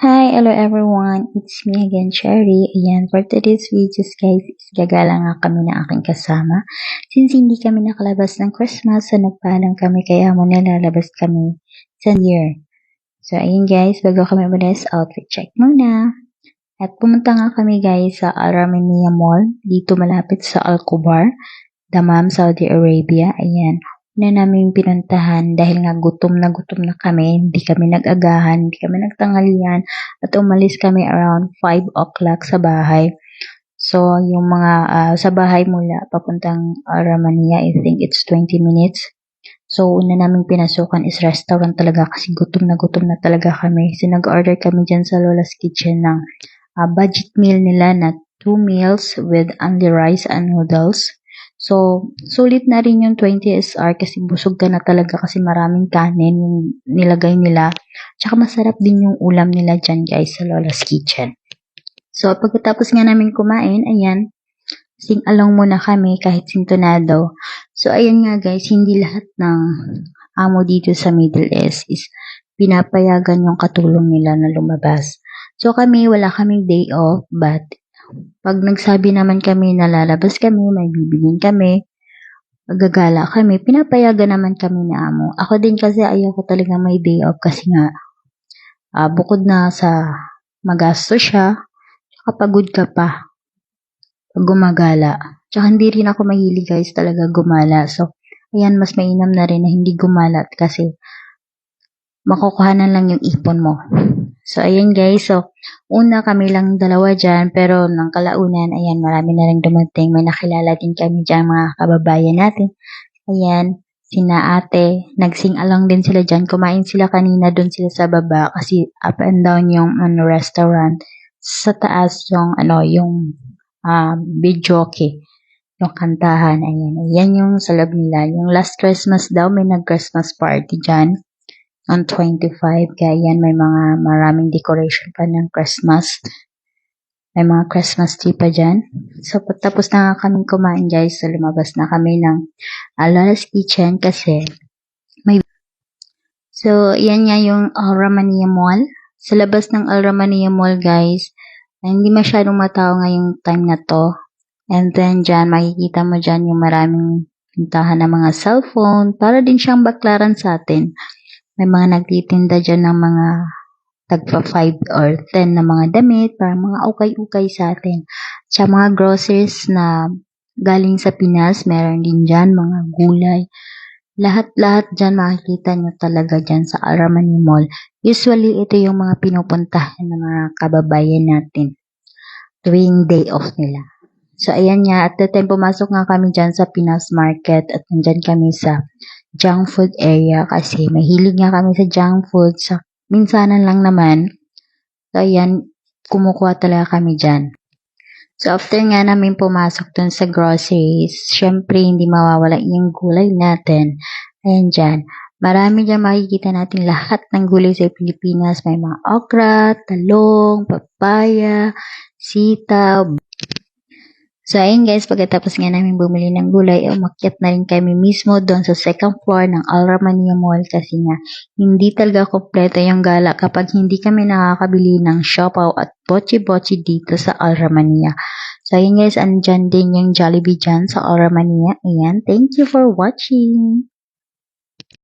Hi, hello everyone. It's me again, Cherry. Ayan, for today's videos guys, is gagala nga kami ng aking kasama. Since hindi kami nakalabas ng Christmas, so nagpaalam kami kaya muna lalabas kami sa Year. So, ayun guys, bago kami umalis, outfit check muna. At pumunta nga kami guys sa Al Ramania Mall, dito malapit sa Al Kubar, Damam, Saudi Arabia. Ayan, na namin pinuntahan dahil nga gutom na gutom na kami, hindi kami nag-agahan, hindi kami nagtanghalian, at umalis kami around 5 o'clock sa bahay. So, yung mga ah, sa bahay mula papuntang Aramania, I think it's 20 minutes. So, una naming pinasukan is restaurant talaga kasi gutom na gutom na talaga kami. So, nag-order kami dyan sa Lola's Kitchen ng ah, budget meal nila na two meals with only rice and noodles. So, sulit na rin yung 20 SR kasi busog ka na talaga kasi maraming kanin yung nilagay nila. Tsaka masarap din yung ulam nila dyan guys sa Lola's Kitchen. So, pagkatapos nga namin kumain, ayan, sing along muna kami kahit sintonado. So, ayun nga guys, hindi lahat ng amo dito sa Middle East is pinapayagan yung katulong nila na lumabas. So, kami, wala kaming day off, but pag nagsabi naman kami na lalabas kami, may bibilin kami, magagala kami, pinapayagan naman kami ni amo. Ako din kasi ayoko talaga may day off kasi nga, ah, bukod na sa magasto siya, tsaka pagod ka pa pag gumagala. Tsaka hindi rin ako mahilig guys talaga gumala. So, ayan, mas mainam na rin na hindi gumalat kasi makukuhanan lang yung ipon mo. So, ayan guys. So, una kami lang dalawa dyan, pero nang kalaunan, ayan, marami na rin dumating. May nakilala din kami dyan, mga kababayan natin. Ayan, sina ate, nagsing along din sila dyan. Kumain sila kanina doon sila sa baba kasi up and down yung ano, restaurant. Sa taas yung, ano, yung uh, videoke, yung kantahan. Ayan, ayan yung sa loob nila. Yung last Christmas daw, may nag-Christmas party dyan on 25. Kaya yan, may mga maraming decoration pa ng Christmas. May mga Christmas tree pa dyan. So, tapos na nga kami kumain guys. So, lumabas na kami ng Alalas Kitchen kasi may... So, yan nga yung Al Ramania Mall. Sa labas ng Al Ramania Mall guys, hindi masyadong matao ngayong time na to. And then dyan, makikita mo dyan yung maraming pintahan ng mga cellphone para din siyang baklaran sa atin. May mga nagtitinda dyan ng mga tagpa 5 or 10 na mga damit para mga ukay-ukay sa atin. Sa mga groceries na galing sa Pinas, meron din dyan mga gulay. Lahat-lahat dyan makikita nyo talaga dyan sa Aramani Mall. Usually, ito yung mga pinupuntahan ng mga kababayan natin tuwing day off nila. So, ayan nga. At the time, pumasok nga kami dyan sa Pinas Market at nandyan kami sa junk food area kasi mahilig nga kami sa junk food. Sa minsanan lang naman. So, ayan, kumukuha talaga kami dyan. So, after nga namin pumasok dun sa groceries, syempre, hindi mawawala yung gulay natin. Ayan dyan. Marami dyan makikita natin lahat ng gulay sa Pilipinas. May mga okra, talong, papaya, sitaw, So, ayun guys, pagkatapos nga namin bumili ng gulay, umakyat na rin kami mismo doon sa second floor ng Al Ramania Mall kasi nga hindi talaga kompleto yung gala kapag hindi kami nakakabili ng siopaw at bochi-bochi dito sa Al Ramania. So, ayun guys, andyan din yung Jollibee dyan sa Al Ramania. Ayan, thank you for watching!